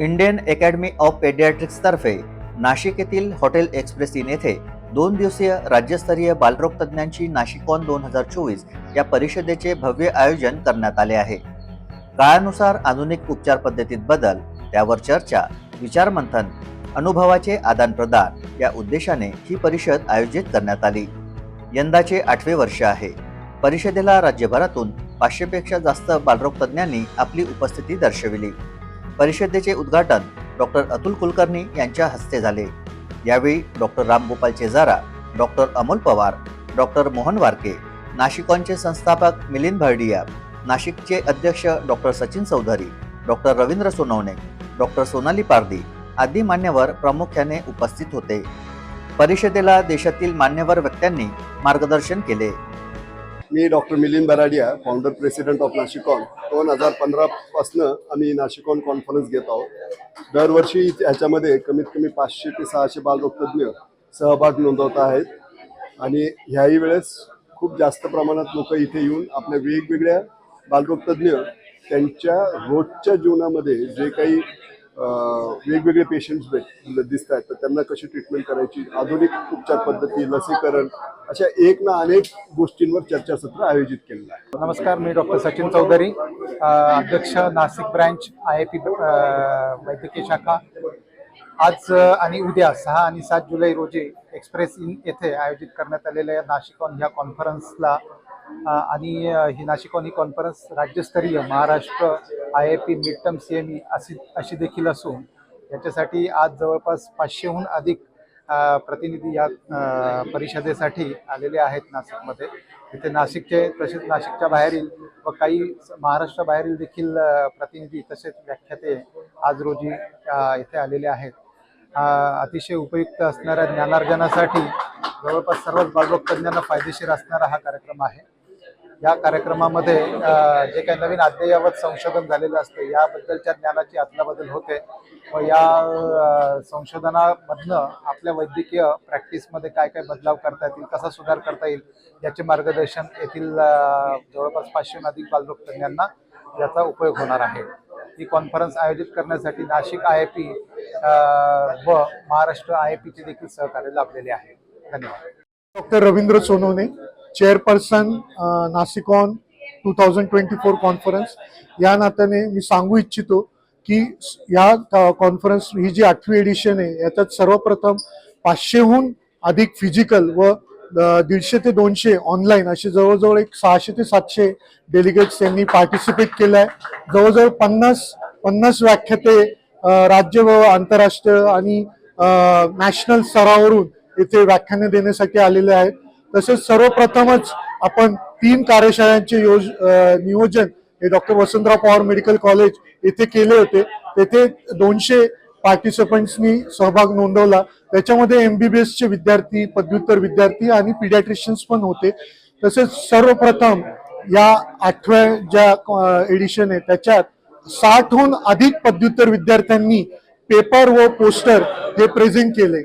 Indian academy of पेडियाट्रिक्सतर्फे नाशिक येथील hotel express in येथे दोन दिवसीय राज्यस्तरीय बालरोग तज्ज्ञांची नाशिकॉन दोन हजार चोवीस या परिषदेचे भव्य आयोजन करण्यात आले आहे. काळानुसार आधुनिक उपचार पद्धतीत बदल त्यावर चर्चा विचारमंथन अनुभवाचे आदानप्रदान या उद्देशाने ही परिषद आयोजित करण्यात आली. यंदाचे आठवे वर्ष आहे. परिषदेला राज्यभरातून पाचशेपेक्षा जास्त बालरोग तज्ज्ञांनी आपली उपस्थिती दर्शविली. परिषदेचे उद्घाटन डॉक्टर अतुल कुलकर्णी यांच्या हस्ते झाले. यावेळी doctor Ramgopal Chejara doctor Amol Pawar doctor Mohan Warke नाशिकॉनचे संस्थापक मिलिंद भरडिया नाशिकचे अध्यक्ष doctor Sachin Chaudhari doctor Ravindra Sonawane doctor Sonali Pardi आदी मान्यवर प्रामुख्याने उपस्थित होते. परिषदेला देशातील मान्यवर व्यक्त्यांनी मार्गदर्शन केले. मी doctor Milind Baradiya founder president of Nashikon दोन हजार पंधरापासनं आम्ही नाशिकॉन कॉन्फरन्स घेत आहोत. दरवर्षी ह्याच्यामध्ये कमीत कमी पाचशे ते सहाशे बालरोगतज्ञ सहभाग नोंदवत आहेत. आणि ह्याही वेळेस खूप जास्त प्रमाणात लोक इथे येऊन आपल्या वेगवेगळ्या बालरोगतज्ञ त्यांच्या रोजच्या जीवनामध्ये जे काही वेगवेगळे पेशंट्स दिसत आहेत तर त्यांना कशी ट्रीटमेंट करायची? आधुनिक उपचार पद्धती लसीकरण अशा एक ना अनेक गोष्टींवर चर्चासत्र आयोजित केलेलं आहे. नमस्कार मी डॉक्टर सचिन चौधरी अध्यक्ष Nashik branch I I P वैद्यकीय शाखा. आज आणि उद्या सहा आणि सात जुलै रोजी एक्सप्रेस इन येथे आयोजित करण्यात आलेल्या नाशिकॉन ह्या कॉन्फरन्सला आणि ही नाशिकॉन ही कॉन्फरन्स राज्यस्तरीय Maharashtra I I P mid term C M E अशी अशी देखील असून याच्यासाठी आज जवळपास पाचशेहून अधिक प्रतिनिधी या परिषदेसाठी आलेले आहेत नाशिकमध्ये. इथे नाशिकचे तसेच नाशिकच्या बाहेरील व काही महाराष्ट्राबाहेरील देखील प्रतिनिधी तसेच व्याख्याते आज रोजी इथे आलेले आहेत. अतिशय उपयुक्त असणाऱ्या ज्ञानार्जनासाठी जवळपास सर्वच बालरोग तज्ञांना फायदेशीर असणारा हा कार्यक्रम आहे. या कार्यक्रमामध्ये जे काही नवीन अद्ययावत संशोधन झालेलं असतं याबद्दलच्या ज्ञानाची अदलाबदल होते. व या संशोधनामधनं आपल्या वैद्यकीय प्रॅक्टिसमध्ये काय काय बदलाव करता येतील कसा सुधार करता येईल याचे मार्गदर्शन येथील जवळपास पाचशेहून अधिक बालरोग तज्ञांना याचा उपयोग होणार आहे. ही कॉन्फरन्स आयोजित करण्यासाठी नाशिक आय आय पी व महाराष्ट्र आय आय पीचे देखील सहकार्य लाभलेले आहे. धन्यवाद. Doctor Ravindra Sonawane chairperson Nasikon two thousand twenty four conference या नात्याने मी सांगू इच्छितो की या uh, कॉन्फरन्स ही जी आठवी एडिशन आहे याच्यात सर्वप्रथम पाचशेहून अधिक फिजिकल व uh, दीडशे ते दोनशे ऑनलाईन असे जवळजवळ एक सहाशे ते सातशे डेलिगेट्स यांनी पार्टिसिपेट केलं आहे. जवळजवळ पन्नास पन्नास व्याख्याते uh, राज्य व आंतरराष्ट्रीय आणि नॅशनल स्तरावरून येथे व्याख्याने देण्यासाठी आलेले आहेत. तसेच सर्वप्रथमच आपण तीन कार्यशाळांचे योज नियोजन हे doctor Vasantrao Pawar medical college येथे केले होते. तेथे दोनशे पार्टिसिपंट्सनी सहभाग नोंदवला. त्याच्यामध्ये एमबीबीएस चे विद्यार्थी पदव्युत्तर विद्यार्थी आणि पिडियाट्रिशियन्स पण होते. तसेच सर्वप्रथम या आठव्या ज्या एडिशन आहे त्याच्यात साठहून अधिक पदव्युत्तर विद्यार्थ्यांनी पेपर व पोस्टर हे प्रेझेंट केले.